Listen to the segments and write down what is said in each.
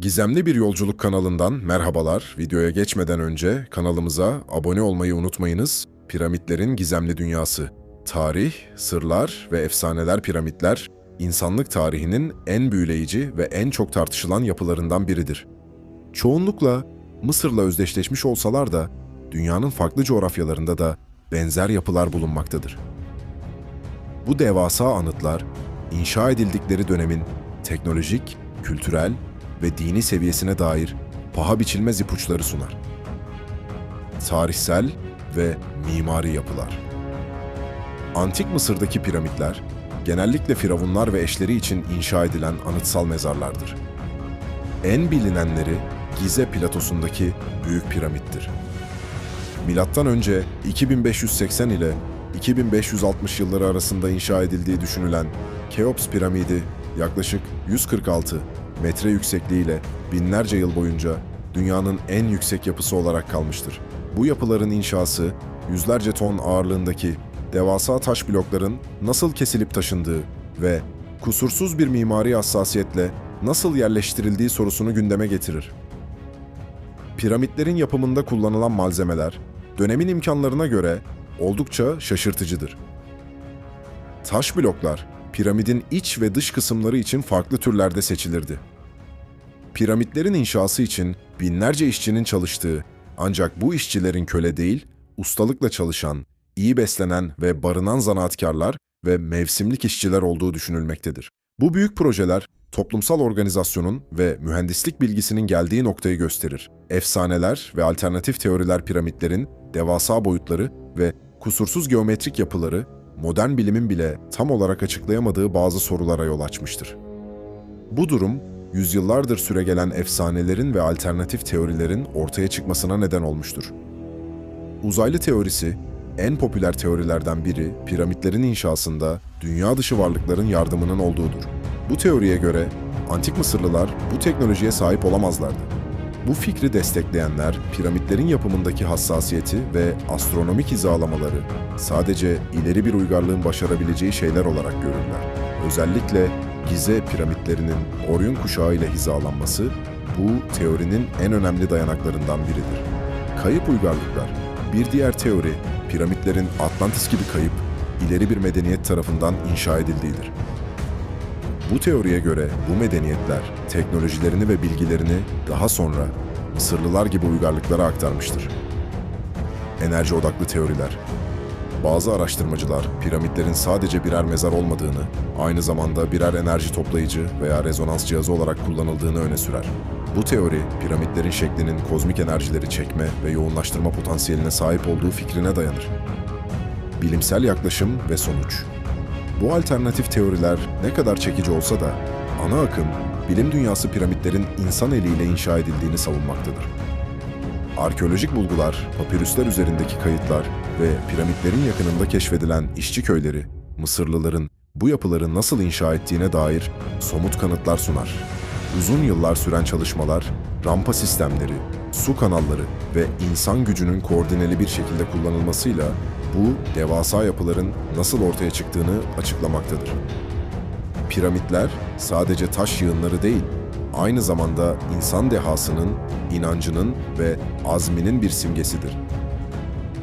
Gizemli bir yolculuk kanalından merhabalar. Videoya geçmeden önce kanalımıza abone olmayı unutmayınız. Piramitlerin gizemli dünyası. Tarih, sırlar ve efsaneler piramitler, insanlık tarihinin en büyüleyici ve en çok tartışılan yapılarından biridir. Çoğunlukla Mısır'la özdeşleşmiş olsalar da dünyanın farklı coğrafyalarında da benzer yapılar bulunmaktadır. Bu devasa anıtlar, inşa edildikleri dönemin teknolojik, kültürel ve dini seviyesine dair paha biçilmez ipuçları sunar. Tarihsel ve mimari yapılar. Antik Mısır'daki piramitler, genellikle firavunlar ve eşleri için inşa edilen anıtsal mezarlardır. En bilinenleri Gize platosundaki Büyük Piramittir. Milattan önce 2580 ile 2560 yılları arasında inşa edildiği düşünülen Keops piramidi yaklaşık 146 metre yüksekliğiyle binlerce yıl boyunca dünyanın en yüksek yapısı olarak kalmıştır. Bu yapıların inşası yüzlerce ton ağırlığındaki devasa taş blokların nasıl kesilip taşındığı ve kusursuz bir mimari hassasiyetle nasıl yerleştirildiği sorusunu gündeme getirir. Piramitlerin yapımında kullanılan malzemeler dönemin imkanlarına göre oldukça şaşırtıcıdır. Taş bloklar piramidin iç ve dış kısımları için farklı türlerde seçilirdi. Piramitlerin inşası için binlerce işçinin çalıştığı ancak bu işçilerin köle değil, ustalıkla çalışan, iyi beslenen ve barınan zanaatkarlar ve mevsimlik işçiler olduğu düşünülmektedir. Bu büyük projeler toplumsal organizasyonun ve mühendislik bilgisinin geldiği noktayı gösterir. Efsaneler ve alternatif teoriler piramitlerin devasa boyutları ve kusursuz geometrik yapıları modern bilimin bile tam olarak açıklayamadığı bazı sorulara yol açmıştır. Bu durum, yüzyıllardır süregelen efsanelerin ve alternatif teorilerin ortaya çıkmasına neden olmuştur. Uzaylı teorisi, en popüler teorilerden biri piramitlerin inşasında dünya dışı varlıkların yardımının olduğudur. Bu teoriye göre antik Mısırlılar bu teknolojiye sahip olamazlardı. Bu fikri destekleyenler piramitlerin yapımındaki hassasiyeti ve astronomik hizalamaları sadece ileri bir uygarlığın başarabileceği şeyler olarak görürler. Özellikle Gize piramitlerinin Orion kuşağı ile hizalanması bu teorinin en önemli dayanaklarından biridir. Kayıp uygarlıklar. Bir diğer teori, piramitlerin Atlantis gibi kayıp, ileri bir medeniyet tarafından inşa edildiğidir. Bu teoriye göre bu medeniyetler teknolojilerini ve bilgilerini daha sonra Mısırlılar gibi uygarlıklara aktarmıştır. Enerji odaklı teoriler. Bazı araştırmacılar piramitlerin sadece birer mezar olmadığını, aynı zamanda birer enerji toplayıcı veya rezonans cihazı olarak kullanıldığını öne sürer. Bu teori, piramitlerin şeklinin kozmik enerjileri çekme ve yoğunlaştırma potansiyeline sahip olduğu fikrine dayanır. Bilimsel yaklaşım ve sonuç. Bu alternatif teoriler ne kadar çekici olsa da ana akım bilim dünyası piramitlerin insan eliyle inşa edildiğini savunmaktadır. Arkeolojik bulgular, papirüsler üzerindeki kayıtlar ve piramitlerin yakınında keşfedilen işçi köyleri, Mısırlıların bu yapıları nasıl inşa ettiğine dair somut kanıtlar sunar. Uzun yıllar süren çalışmalar, rampa sistemleri, su kanalları ve insan gücünün koordineli bir şekilde kullanılmasıyla bu devasa yapıların nasıl ortaya çıktığını açıklamaktadır. Piramitler sadece taş yığınları değil, aynı zamanda insan dehasının, inancının ve azminin bir simgesidir.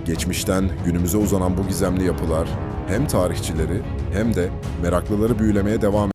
Geçmişten günümüze uzanan bu gizemli yapılar hem tarihçileri hem de meraklıları büyülemeye devam